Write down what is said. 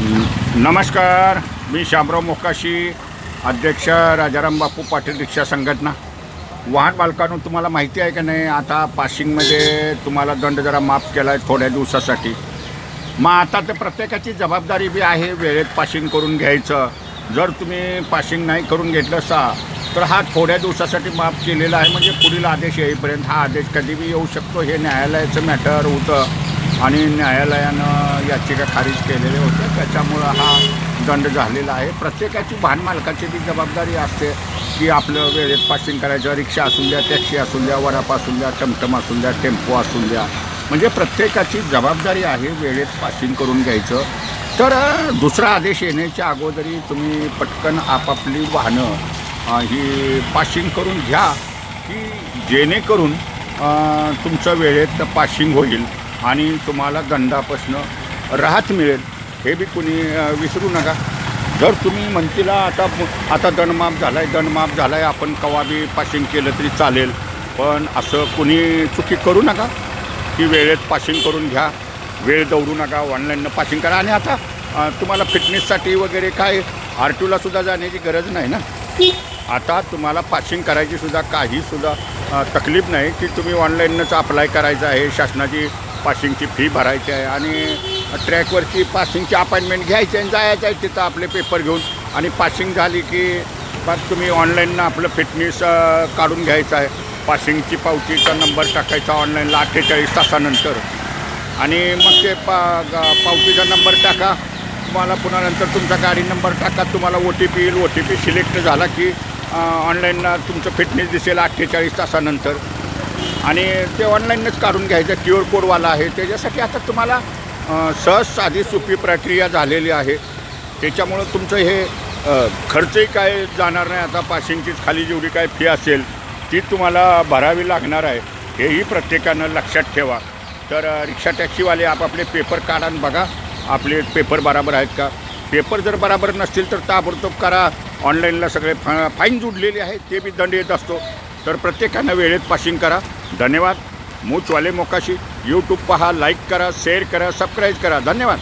नमस्कार मी शामराव मोकाशी अध्यक्ष राजाराम बापू पाटील रिक्षा संघटना. वाहन मालकांनो तुम्हाला माहिती आहे का नाही आता पाशिंगमध्ये तुम्हाला दंड जरा माफ केला आहे थोड्या दिवसासाठी. मग आता ते प्रत्येकाची जबाबदारी बी आहे वेळेत पाशिंग करून घ्यायचं. जर तुम्ही पाशिंग नाही करून घेतलं सा तर हा थोड्या दिवसासाठी माफ केलेला आहे म्हणजे पुढील आदेश येईपर्यंत हा आदेश कधी बी येऊ शकतो हे न्यायालयाचं मॅटर होतं. आणि न्यायालयानं याचिका खारिज केलेले होते. त्याच्यामुळं हा दंड झालेला आहे. प्रत्येकाची वाहन मालकाची बी जबाबदारी असते की आपलं वेळेत पासिंग करायचं. रिक्षा असून द्या टॅक्सी असून द्या वडाप असून द्या टमटम असून द्या टेम्पो असून द्या. म्हणजे प्रत्येकाची जबाबदारी आहे वेळेत पासिंग करून घ्यायचं. तर दुसरा आदेश येण्याच्या अगोदरी तुम्ही पटकन आपापली वाहनं ही पासिंग करून घ्या की जेणेकरून तुमचं वेळेत पासिंग होईल. आणि तुम्हाला दंडापासनं राहत मिळेल. हे बी कुणी विसरू नका. जर तुम्ही म्हणतीला आता आता दंडमाफ झाला आहे दंडमाफ झाला आहे आपण कवा बी पाशिंग केलं तरी चालेल. पण असं कुणी चुकी करू नका. की वेळेत पाशिंग करून घ्या. वेळ दौडू नका. ऑनलाईननं पाशिंग करा. आणि आता तुम्हाला फिटनेससाठी वगैरे काय आर टूला सुद्धा जाण्याची गरज नाही ना? आता तुम्हाला पाशिंग करायची सुद्धा काहीसुद्धा तकलीफ नाही. की तुम्ही ऑनलाईनच अप्लाय करायचं आहे. शासनाची पासिंगची फी भरायची आहे आणि ट्रॅकवरची पासिंगची अपॉइंटमेंट घ्यायची आणि जायचं आहे तिथं आपले पेपर घेऊन. आणि पासिंग झाली की मग तुम्ही ऑनलाईननं आपलं फिटनेस काढून घ्यायचं आहे. पासिंगची पावतीचा नंबर टाकायचा ऑनलाईनला अठ्ठेचाळीस तासानंतर. आणि मग ते पा पावतीचा नंबर टाका. तुम्हाला पुन्हा नंतर तुमचा गाडी नंबर टाका. तुम्हाला ओ टी पी येईल. ओ टी पी सिलेक्ट झाला की ऑनलाईन तुमचं फिटनेस दिसेल अठ्ठेचाळीस तासानंतर. आणि ते ऑनलाईनच काढून घ्यायचं. क्यू आर कोडवाला आहे. त्याच्यासाठी आता तुम्हाला सहज साधी सोपी प्रक्रिया झालेली आहे. त्याच्यामुळं तुमचं हे खर्चही काय जाणार नाही. आता पासिंगचीच खाली जेवढी काय फी असेल ती तुम्हाला भरावी लागणार आहे. हेही प्रत्येकानं लक्षात ठेवा. तर रिक्षा टॅक्सीवाले आपापले पेपर काढा आणि बघा आपले पेपर बराबर आहेत का? पेपर जर बराबर नसतील तर ताबडतोब करा. ऑनलाईनला सगळे फा फाईन जुडलेले आहे ते बी दंड येत असतो. तर प्रत्येकानं वेळेत पासिंग करा. धन्यवाद. मूचवाले मोकाशी. यूट्यूब पहा लाईक करा शेअर करा सबस्क्राईब करा. धन्यवाद.